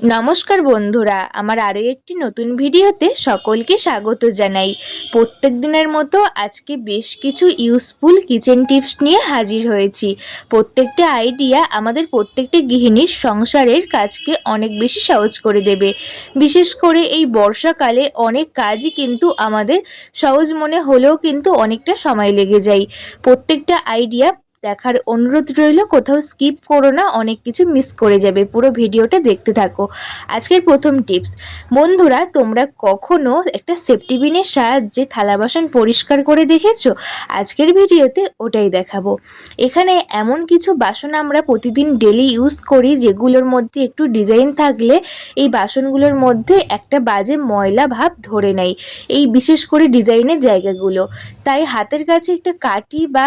নমস্কার বন্ধুরা, আমার আরও একটি নতুন ভিডিওতে সকলকে স্বাগত জানাই। প্রত্যেক দিনের মতো আজকে বেশ কিছু ইউজফুল কিচেন টিপস নিয়ে হাজির হয়েছি। প্রত্যেকটা আইডিয়া আমাদের প্রত্যেকটা গৃহিণীর সংসারের কাজকে অনেক বেশি সহজ করে দেবে। বিশেষ করে এই বর্ষাকালে অনেক কাজই কিন্তু আমাদের সহজ মনে হলেও কিন্তু অনেকটা সময় লেগে যায়। প্রত্যেকটা আইডিয়া দেখার অনুরোধ রইল, কোথাও স্কিপ করো না, অনেক কিছু মিস করে যাবে, পুরো ভিডিওটা দেখতে থাকো। আজকের প্রথম টিপস বন্ধুরা, তোমরা কখনো একটা সেফটি বিনের সাহায্যে থালা বাসন পরিষ্কার করে দেখেছ? আজকের ভিডিওতে ওটাই দেখাবো। এখানে এমন কিছু বাসন আমরা প্রতিদিন ডেলি ইউজ করি, যেগুলোর মধ্যে একটু ডিজাইন থাকলে এই বাসনগুলোর মধ্যে একটা বাজে ময়লা ভাব ধরে নেয়, এই বিশেষ করে ডিজাইনের জায়গাগুলো। তাই হাতের কাছে একটা কাঠি বা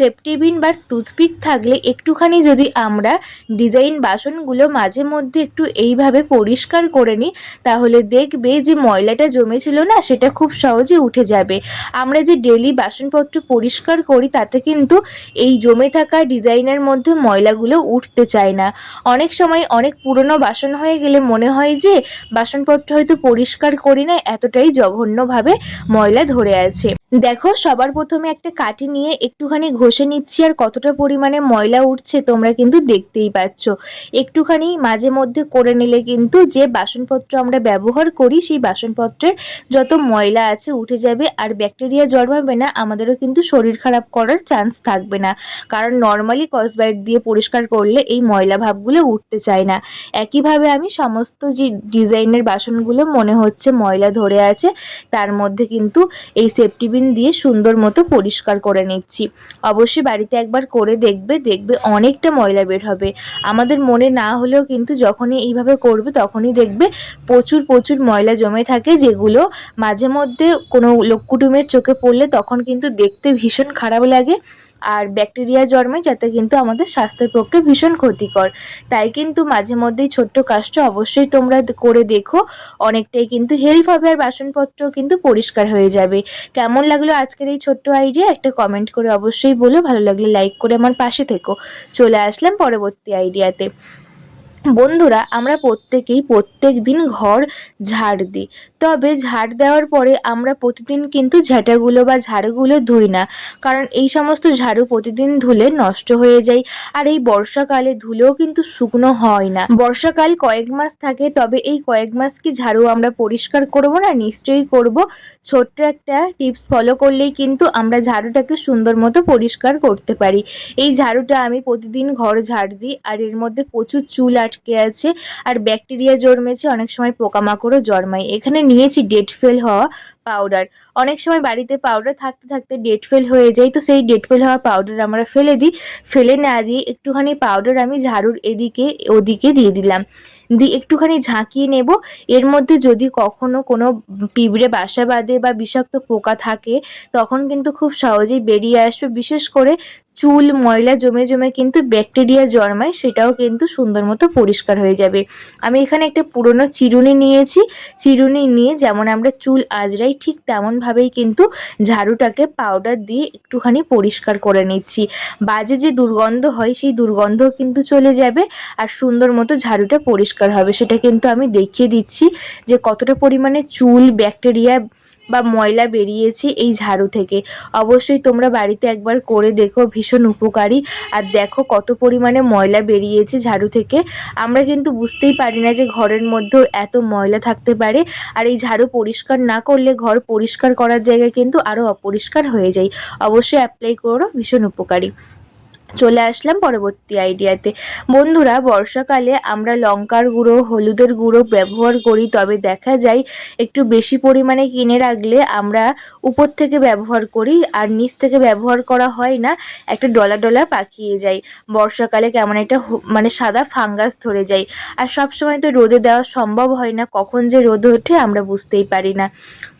সেফটিবিন বা টুথপিক থাকলে একটুখানি যদি আমরা ডিজাইন বাসনগুলো মাঝে মধ্যে একটু এইভাবে পরিষ্কার করে নিই, তাহলে দেখবে যে ময়লাটা জমেছিল না, সেটা খুব সহজে উঠে যাবে। আমরা যে ডেলি বাসনপত্র পরিষ্কার করি, তাতে কিন্তু এই জমে থাকা ডিজাইনের মধ্যে ময়লাগুলো উঠতে চায় না। অনেক সময় অনেক পুরনো বাসন হয়ে গেলে মনে হয় যে, বাসনপত্র হয়তো পরিষ্কার করি না এতটাই জঘন্যভাবে ময়লা ধরে আছে। দেখো, সবার প্রথমে একটা কাঠি নিয়ে একটুখানি ঘষে নিচ্ছি আর কতটা পরিমাণে ময়লা উঠছে তোমরা কিন্তু দেখতেই পাচ্ছ। একটুখানি মাঝে মধ্যে করে নিলে কিন্তু যে বাসনপত্র আমরা ব্যবহার করি, সেই বাসনপত্রের যত ময়লা আছে উঠে যাবে আর ব্যাকটেরিয়া জন্মাবে না, আমাদেরও কিন্তু শরীর খারাপ করার চান্স থাকবে না। কারণ নর্মালি কসবাইট দিয়ে পরিষ্কার করলে এই ময়লা ভাবগুলো উঠতে চায় না। একইভাবে আমি সমস্ত যে ডিজাইনের বাসনগুলো মনে হচ্ছে ময়লা ধরে আছে, তার মধ্যে কিন্তু এই সেফটি বিন দিয়ে সুন্দর মতো পরিষ্কার করে নিচ্ছি। অবশ্যই বাড়িতে একবার করে দেখবে দেখবে অনেকটা ময়লা বের হবে। আমাদের মনে না হলেও কিন্তু যখনই এইভাবে করবে তখনই দেখবে প্রচুর প্রচুর ময়লা জমে থাকে, যেগুলো মাঝে মধ্যে কোনো লোক কুটুমের চোখে পড়লে তখন কিন্তু দেখতে ভীষণ খারাপ লাগে। আর ব্যাকটেরিয়া জন্মে যাতে কিন্তু আমাদের স্বাস্থ্যের পক্ষে ভীষণ ক্ষতিকর। তাই কিন্তু মাঝে মধ্যেই ছোট্ট কাজটা অবশ্যই তোমরা করে দেখো। অনেকটাই কিন্তু হেল্প হবে আর বাসনপত্র কিন্তু পরিষ্কার হয়ে যাবে। কেমন লাগল আজকের এই ছোট্ট আইডিয়া একটা কমেন্ট করে অবশ্যই বলো। ভালো লাগলে লাইক করে আমার পাশে থেকো। চলে আসলাম পরবর্তী আইডিয়াতে বন্ধুরা, আমরা প্রত্যেকেই প্রত্যেক দিন ঘর ঝাড় দিই। তবে ঝাড় দেওয়ার পরে আমরা প্রতিদিন কিন্তু ঝাঁটাগুলো বা ঝাড়ুগুলো ধুই না। কারণ এই সমস্ত ঝাড়ু প্রতিদিন ধুলে নষ্ট হয়ে যায় আর এই বর্ষাকালে ধুলেও কিন্তু শুকনো হয় না। বর্ষাকাল কয়েক মাস থাকে, তবে এই কয়েক মাস কি ঝাড়ু আমরা পরিষ্কার করব না? নিশ্চয়ই করব। ছোট্ট একটা টিপস ফলো করলেই কিন্তু আমরা ঝাড়ুটাকে সুন্দর মতো পরিষ্কার করতে পারি। এই ঝাড়ুটা আমি প্রতিদিন ঘর ঝাড় দিই আর এর মধ্যে প্রচুর চুল আটকে আছে আর ব্যাকটেরিয়া জন্মেছে, অনেক সময় পোকামাকড়ও জন্মায়। এখানে নিয়েছি ডেট ফেল হওয়া পাউডার। অনেক সময় বাড়িতে পাউডার থাকতে থাকতে ডেট ফেল হয়ে যায়, তো সেই ডেট ফেল হওয়া পাউডার আমরা ফেলে দিই। ফেলে না দিয়ে একটুখানি পাউডার আমি ঝাড়ুর এদিকে, ওদিকে দিয়ে দিলাম। দিয়ে একটুখানি ঝাঁকিয়ে নেব। এর মধ্যে যদি কখনো কোনো পিঁপড়ে বাসা বাঁধে বা বিষাক্ত পোকা থাকে, তখন কিন্তু খুব সহজেই বেরিয়ে আসবে। বিশেষ করে চুল, ময়লা জমে জমে কিন্তু ব্যাকটেরিয়া জন্মায়, সেটাও কিন্তু সুন্দর মতো পরিষ্কার হয়ে যাবে। আমি এখানে একটা পুরনো চিরুনি নিয়েছি। চিরুনি নিয়ে যেমন আমরা চুল আজরাই ঠিক তেমনভাবেই কিন্তু ঝাড়ুটাকে পাউডার দিয়ে একটুখানি পরিষ্কার করে নিচ্ছি। বাজে যে দুর্গন্ধ হয়, সেই দুর্গন্ধ কিন্তু চলে যাবে আর সুন্দর মতো ঝাড়ুটা পরিষ্কার হবে। সেটা কিন্তু আমি দেখিয়ে দিচ্ছি যে কতটা পরিমাণে চুল, ব্যাকটেরিয়া বা ময়লা বেরিয়েছে এই ঝাড়ু থেকে। অবশ্যই তোমরা বাড়িতে একবার করে দেখো, ভীষণ উপকারী। আর দেখো কত পরিমাণে ময়লা বেরিয়েছে ঝাড়ু থেকে। আমরা কিন্তু বুঝতেই পারি না যে ঘরের মধ্যেও এত ময়লা থাকতে পারে। আর এই ঝাড়ু পরিষ্কার না করলে ঘর পরিষ্কার করার জায়গায় কিন্তু আরও অপরিষ্কার হয়ে যায়। অবশ্যই অ্যাপ্লাই করো, ভীষণ উপকারী। চলে আসলাম পরবর্তী আইডিয়াতে বন্ধুরা, বর্ষাকালে আমরা লঙ্কার গুঁড়ো, হলুদের গুঁড়ো ব্যবহার করি, তবে দেখা যায় একটু বেশি পরিমাণে কিনে রাখলে আমরা উপর থেকে ব্যবহার করি, আর নিচ থেকে ব্যবহার করা হয় না, একটা ডলা ডলা পাকিয়ে যায়। বর্ষাকালে কেমন একটা মানে সাদা ফাঙ্গাস ধরে যায়। আর সব সময় তো রোদে দেওয়া সম্ভব হয় না, কখন যে রোদ ওঠে আমরা বুঝতেই পারি না।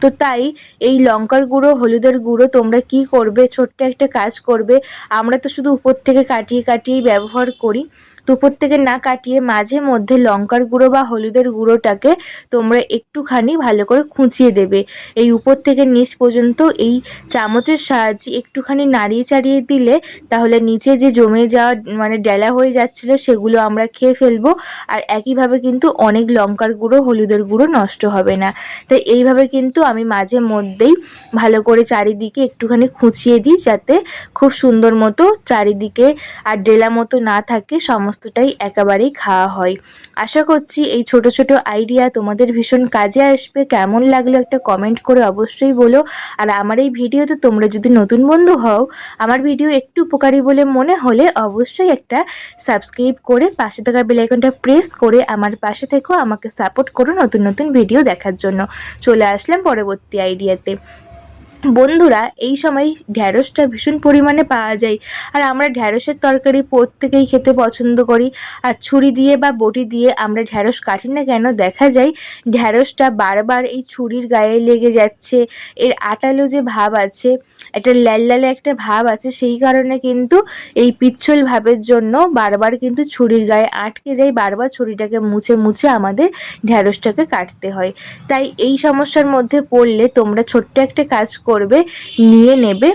তো তাই এই লঙ্কার গুঁড়ো, হলুদের গুঁড়ো তোমরা কি করবে? ছোট্ট একটা কাজ করবে, আমরা তো শুধু উপর থেকে কাটিয়ে কাটিয়েই ব্যবহার করি। দুপুর থেকে না কাটিয়ে মাঝে মধ্যে লঙ্কার গুঁড়ো বা হলুদের গুঁড়োটাকে তোমরা একটুখানি ভালো করে খুঁচিয়ে দেবে। এই উপর থেকে নিচ পর্যন্ত এই চামচের সাহায্যে একটুখানি নাড়িয়ে চাড়িয়ে দিলে তাহলে নিচে যে জমে যাওয়া মানে ডেলা হয়ে যাচ্ছিল সেগুলো আমরা খেয়ে ফেলব আর একইভাবে কিন্তু অনেক লঙ্কার গুঁড়ো, হলুদের গুঁড়ো নষ্ট হবে না। তাই এইভাবে কিন্তু আমি মাঝে মধ্যেই ভালো করে চারিদিকে একটুখানি খুঁচিয়ে দিই যাতে খুব সুন্দর মতো চারিদিকে আর ডেলা মতো না থাকে সমস্তটাই একেবারেই খাওয়া হয়। আশা করছি এই ছোট ছোট আইডিয়া তোমাদের ভীষণ কাজে আসবে। কেমন লাগল একটা কমেন্ট করে অবশ্যই বলো। আর আমার এই ভিডিওতে তোমরা যদি নতুন বন্ধু হও, আমার ভিডিও একটু উপকারী বলে মনে হলে অবশ্যই একটা সাবস্ক্রাইব করে পাশে থাকা বেলাইকনটা প্রেস করে আমার পাশে থেকেও আমাকে সাপোর্ট করো নতুন নতুন ভিডিও দেখার জন্য। চলে আসলাম পরবর্তী আইডিয়াতে বন্ধুরা, এই সময় ঢ্যাঁড়সটা ভীষণ পরিমাণে পাওয়া যায়। আর আমরা ঢ্যাঁড়সের তরকারি প্রত্যেকেই খেতে পছন্দ করি। আর ছুরি দিয়ে বা বটি দিয়ে আমরা ঢ্যাঁড়স কাটি না কেন, দেখা যায় ঢ্যাঁড়সটা বারবার এই ছুরির গায়ে লেগে যাচ্ছে। এর আটালো যে ভাব আছে, একটা লাল একটা ভাব আছে, সেই কারণে কিন্তু এই পিচ্ছল ভাবের জন্য বারবার কিন্তু ছুরির গায়ে আটকে যায়, বারবার ছুরিটাকে মুছে মুছে আমাদের ঢ্যাঁড়সটাকে কাটতে হয়। তাই এই সমস্যার মধ্যে পড়লে তোমরা ছোট্ট একটা কাজ করবে, নিয়ে নেবে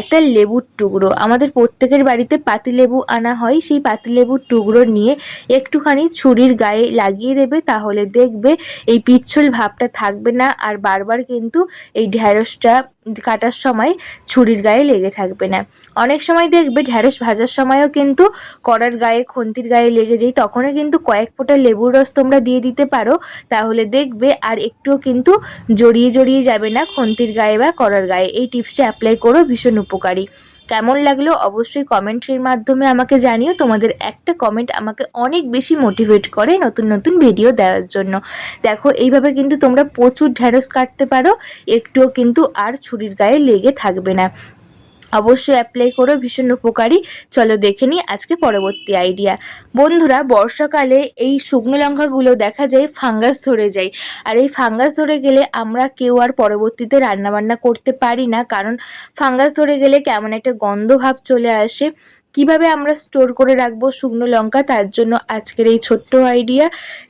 একটা লেবুর টুকরো। আমাদের প্রত্যেকের বাড়িতে পাতিলেবু আনা হয়, সেই পাতিলেবুর টুকরো নিয়ে একটুখানি ছুরির গায়ে লাগিয়ে দেবে, তাহলে দেখবে এই পিচ্ছল ভাবটা থাকবে না। আর বারবার কিন্তু এই ঢ্যাঁড়সটা কাটার সময় ছুরির গায়ে লেগে থাকবে না। অনেক সময় দেখবে ঢ্যাঁড়স ভাজার সময়ও কিন্তু কড়ার গায়ে, খন্তির গায়ে লেগে যায়। তখনও কিন্তু কয়েক ফোঁটা লেবুর রস তোমরা দিয়ে দিতে পারো। তাহলে দেখবে আর একটুও কিন্তু জড়িয়ে জড়িয়ে যাবে না খন্তির গায়ে বা কড়ার গায়ে। এই টিপসটা অ্যাপ্লাই করো, ভীষণ উপকারী। কেমন লাগল অবশ্যই কমেন্টের মাধ্যমে আমাকে জানিও। তোমাদের একটা কমেন্ট আমাকে অনেক বেশি মোটিভেট করে নতুন নতুন ভিডিও দেওয়ার জন্য। দেখো, এইভাবে কিন্তু তোমরা প্রচুর ঢ্যাঁড়স কাটতে পারো, একটুও কিন্তু আর ছুরির গায়ে লেগে থাকবে না। অবশ্যই অ্যাপ্লাই করো, ভীষণ উপকারী। চলো দেখে নিই আজকে পরবর্তী আইডিয়া বন্ধুরা, বর্ষাকালে এই শুকনো লঙ্কাগুলো দেখা যায় ফাঙ্গাস ধরে যায়। আর এই ফাঙ্গাস ধরে গেলে আমরা কেউ আর পরবর্তীতে রান্নাবান্না করতে পারি না, কারণ ফাঙ্গাস ধরে গেলে কেমন একটা গন্ধ ভাব চলে আসে। কীভাবে আমরা স্টোর করে রাখব শুকনো লঙ্কা? তার জন্য আজকের এই ছোট্ট আইডিয়া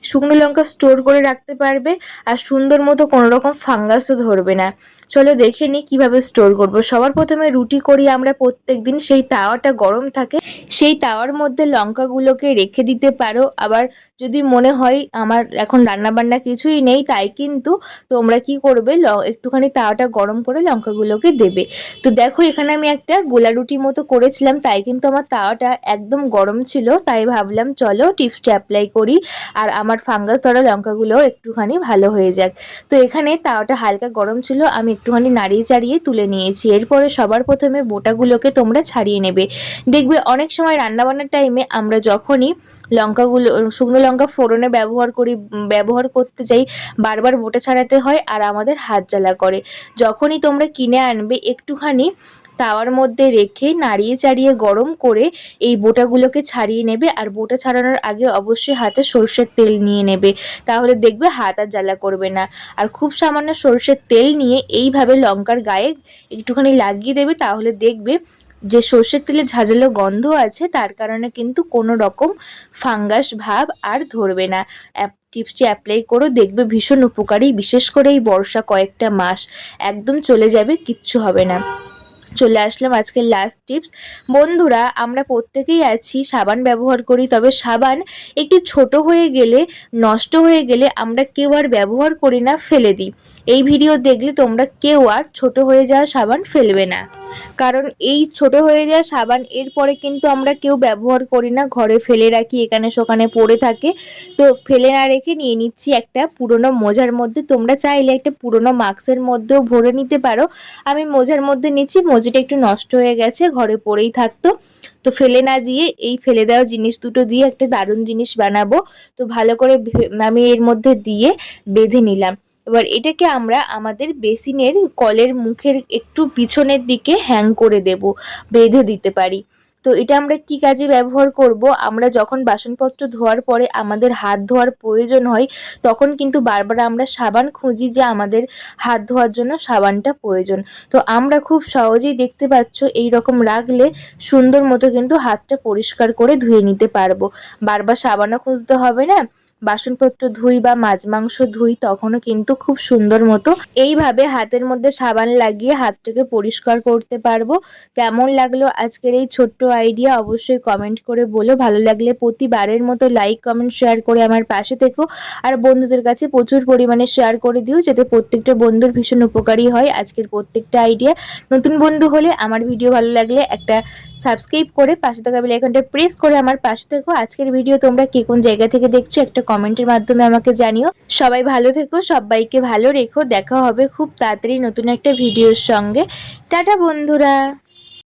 শুকনো লঙ্কা স্টোর করে রাখতে পারবে আর সুন্দর মতো কোনো রকম ফাঙ্গাসও ধরবে না। চলো দেখে নিই কীভাবে স্টোর করব। সবার প্রথমে রুটি করি আমরা প্রত্যেক দিন সেই তাওয়াটা গরম থাকে, সেই তাওয়ার মধ্যে লঙ্কাগুলোকে রেখে দিতে পারো। আবার যদি মনে হয় আমার এখন রান্নাবান্না কিছুই নেই, তাই কিন্তু তোমরা কি করবে, ল, একটুখানি তাওয়াটা গরম করে লঙ্কাগুলোকে দেবে। তো দেখো এখানে আমি একটা গোলা রুটি মতো করেছিলাম, তাই কিন্তু আমার তাওয়াটা একদম গরম ছিল, তাই ভাবলাম চলো টিপসটা অ্যাপ্লাই করি। আর আমার ফাঙ্গাস ধরা লঙ্কাগুলো একটুখানি ভালো হয়ে যাক। তো এখানে তাওয়াটা হালকা গরম ছিল, আমি একটুখানি নাড়িয়ে চাড়িয়ে তুলে নিয়েছি। এরপরে সবার প্রথমে বোটাগুলোকে তোমরা ছাড়িয়ে নেবে। দেখবে অনেক সময় রান্নাবান্নার টাইমে আমরা যখনই লঙ্কাগুলো, শুকনো লঙ্কা ফোড়নে ব্যবহার করি, ব্যবহার করতে যাই, বারবার বোটা ছাড়াতে হয় আর আমাদের হাত জ্বালা করে। যখনই তোমরা কিনে আনবে, একটুখানি তাওয়ার মধ্যে রেখে নাড়িয়ে চাড়িয়ে গরম করে এই বোটাগুলোকে ছাড়িয়ে নেবে। আর বোটা ছাড়ানোর আগে অবশ্যই হাতে সর্ষের তেল নিয়ে নেবে। তাহলে দেখবে হাত আর জ্বালা করবে না। আর খুব সামান্য সর্ষের তেল নিয়ে এইভাবে লঙ্কার গায়ে একটুখানি লাগিয়ে দেবে। তাহলে দেখবে যে সর্ষের তেলে ঝাঁঝালো গন্ধ আছে, তার কারণে কিন্তু কোনো রকম ফাঙ্গাস, ভাব আর ধরবে না। টিপসটি অ্যাপ্লাই করো, দেখবে ভীষণ উপকারী। বিশেষ করে এই বর্ষা কয়েকটা মাস একদম চলে যাবে, কিচ্ছু হবে না। চলে আসলাম আজকের লাস্ট টিপস বন্ধুরা, আমরা প্রত্যেকেই আছি, সাবান ব্যবহার করি, তবে সাবান একটু ছোট হয়ে গেলে, নষ্ট হয়ে গেলে আমরা কেউ আর ব্যবহার করি না, ফেলে দিই। এই ভিডিও দেখলে তোমরা কেউ আর ছোট হয়ে যাওয়া সাবান ফেলবে না। কারণ এই ছোট হয়ে যাওয়া সাবান, এরপরে কিন্তু আমরা কেউ ব্যবহার করি না। ঘরে ফেলে রাখি, এখানে সেখানে পড়ে থাকে। তো ফেলে না রেখে নিয়ে নিচ্ছি একটা পুরনো মোজার মধ্যে। তোমরা চাইলে একটা পুরনো মাস্কের মধ্যেও ভরে নিতে পারো। আমি মোজার মধ্যে নিচ্ছি, মোজাটা একটু নষ্ট হয়ে গেছে, ঘরে পড়েই থাকতো। তো ফেলে না দিয়ে এই ফেলে দেওয়া জিনিস দুটো দিয়ে একটা দারুণ জিনিস বানাবো। তো ভালো করে আমি এর মধ্যে দিয়ে বেঁধে নিলাম। এবার এটাকে আমরা আমাদের বেসিনের কলের মুখের একটু পিছনের দিকে হ্যাং করে দেব, বেঁধে দিতে পারি। তো এটা আমরা কি কাজে ব্যবহার করব? আমরা যখন বাসনপত্র ধোয়ার পরে আমাদের হাত ধোয়ার প্রয়োজন হয়, তখন কিন্তু বারবার আমরা সাবান খুঁজি যে আমাদের হাত ধোয়ার জন্য সাবানটা প্রয়োজন। তো আমরা খুব সহজেই দেখতে পাচ্ছ এই রকম রাখলে সুন্দর মতো কিন্তু হাতটা পরিষ্কার করে ধুয়ে নিতে পারব। বারবার সাবানও খুঁজতে হবে না বাসনপত্র ধুই বা মাছ মাংস ধুই তখনও কিন্তু খুব সুন্দর মতো। এইভাবে হাতের মধ্যে সাবান লাগিয়ে হাতটাকে পরিষ্কার করতে পারব। কেমন লাগল আজকের এই ছোট্ট আইডিয়া অবশ্যই কমেন্ট করে বলো। ভালো লাগলে প্রতিবারের মতো লাইক কমেন্ট শেয়ার করে আমার পাশে থেকো। আর বন্ধুদের কাছে প্রচুর পরিমাণে শেয়ার করে দিও যাতে প্রত্যেকটা বন্ধুর ভীষণ উপকারী হয় আজকের প্রত্যেকটা আইডিয়া নতুন বন্ধু হলে আমার ভিডিও ভালো লাগলে একটা সাবস্ক্রাইব করে পাশে থাকা বেল আইকনটা প্রেস করে আমার পাশে থেকো। আজকের ভিডিও তোমরা কে কোন জায়গা থেকে দেখছ একটা কমেন্টের মাধ্যমে আমাকে জানিও। সবাই ভালো থেকো, সবাইকে ভালো রেখো। দেখা হবে খুব তাড়াতাড়ি নতুন একটা ভিডিওর সঙ্গে। টাটা বন্ধুরা!